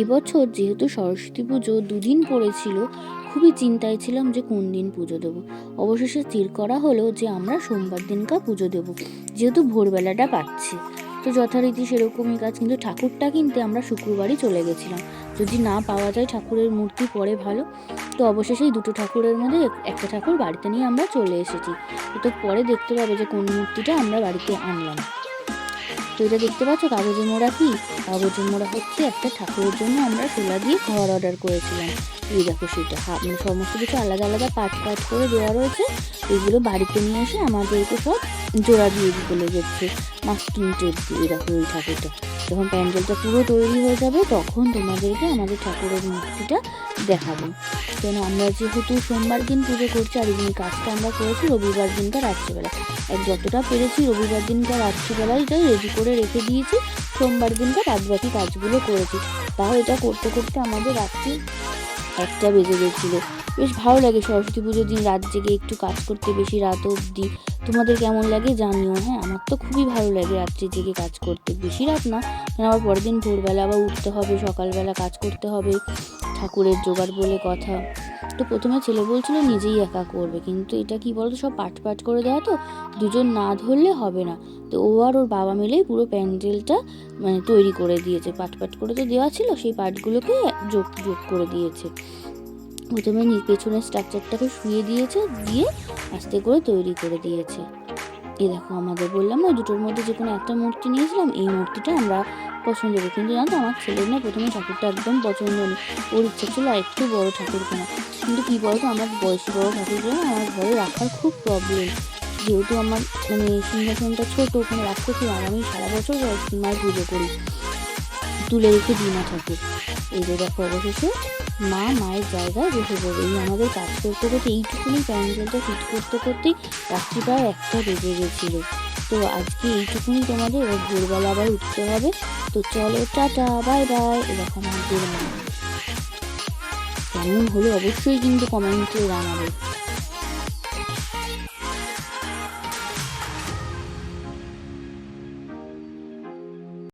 এবছর যেহেতু সরস্বতী পুজো দুদিন পড়েছিল, খুবই চিন্তায় ছিলাম যে কোন দিন পুজো দেবো। অবশেষে স্থির করা হলো যে আমরা সোমবার দিনকা পুজো দেবো, যেহেতু ভোরবেলাটা পাচ্ছি। তো যথারীতি সেরকমই কাজ, কিন্তু ঠাকুরটা কিনতে আমরা শুক্রবারই চলে গেছিলাম। যদি না পাওয়া যায় ঠাকুরের মূর্তি পরে ভালো। তো অবশেষে এই দুটো ঠাকুরের মধ্যে একটা ঠাকুর বাড়িতে নিয়ে আমরা চলে এসেছি। তো পরে দেখতে পাবে যে কোন মূর্তিটা আমরা বাড়িতে আনলাম। তো এটা দেখতে পাচ্ছ কাগজে মোড়া কি? কাগজে মোড়া হচ্ছে একটা ঠাকুরের জন্য আমরা শোলা দিয়ে ঘর অর্ডার করেছিলাম। এই দেখো সেটা। মানে সমস্ত কিছু আলাদা আলাদা পার্ট পার্ট করে দেওয়া রয়েছে। এগুলো বাড়িতে নিয়ে এসে আমাদেরকে সব জোড়া দিয়ে দিতে লেগেছে। মাস্কিং টেপ দিয়ে দেখো এই ঠাকুরটা। যখন প্যান্ডেলটা পুরো তৈরি হয়ে যাবে, তখন তোমাদেরকে আমাদের ঠাকুরের মূর্তিটা দেখাবো। কেন? আমরা যেহেতু সোমবার দিন পুজো করছি, আর এই কাজটা আমরা করেছি রবিবার দিনটা রাত্রিবেলা। আর যতটা পেরেছি রবিবার দিনটা রাত্রিবেলায় এটাই রেডি করে রেখে দিয়েছি। সোমবার দিনটা বাদ বাকি কাজগুলো করেছি। তাও এটা করতে করতে আমাদের রাত্রি একটা বেজে গেছিল। বেশ ভালো লাগে সরস্বতী পুজোর দিন, রাত জেগে একটু কাজ করতে বেশি রাত অবধি। তোমাদের কেমন লাগে জানিও হ্যাঁ? আমার তো খুবই ভালো লাগে রাত্রি জেগে কাজ করতে। বেশি রাত না, কারণ আবার পরের দিন ভোরবেলা আবার উঠতে হবে, সকালবেলা কাজ করতে হবে। ঠাকুরের জোগাড় বলে কথা। তো প্রথমে ছেলে বলছিল, নিজেই একা করবে। কিন্তু এটা কি বলতো, সব পাট পাট করে দেওয়া তো, দুজন না ধরলে হবে না। তো ও আর ওর বাবা মিলেই পুরো প্যান্ডেলটা মানে তৈরি করে দিয়েছে। পাট পাট করে তো দেওয়া ছিল, সেই পাটগুলোকে যোগ যোগ করে দিয়েছে। প্রথমে পেছনের স্ট্রাকচারটাকে শুয়ে দিয়েছে, দিয়ে আস্তে করে তৈরি করে দিয়েছে। এই দেখো, আমাদের বললাম না, দুটোর মধ্যে যে কোনো একটা মূর্তি নিয়েছিলাম, এই মূর্তিটা আমরা পছন্দ করি। কিন্তু জানো আমার ছেলের না প্রথমে ঠাকুরটা একদম পছন্দ নেই ওর ইচ্ছা ছিল একটু বড় ঠাকুর কেনা। কিন্তু কী বলতো, আমার বয়সী বড় ঠাকুর না আমার ঘরে রাখার খুব প্রবলেম যেহেতু আমার মানে সিংহাসনটা ছোটো, ওখানে রাখতে খুব আর আমি সারা বছর মায়ের পুজো করি। তুলে রেখে দিই না ঠাকুর। এই যে দেখো অবশেষে মা মায়ের জায়গায় বসে যাবে এই আমাদের কাজ করতে করতে এইটুকুনি প্যান্ডেলটা ফিট করতে করতেই রাত্রি প্রায় একটা বেজে গেছিল। তো আজকে এইটুকুনি তোমাদের, ও ভোরবেলা আবার উঠতে হবে। তো চলো, টাটা, বাই বাই, এরকম আমাদের কেমন হলো অবশ্যই কিন্তু কমেন্টে জানাবে।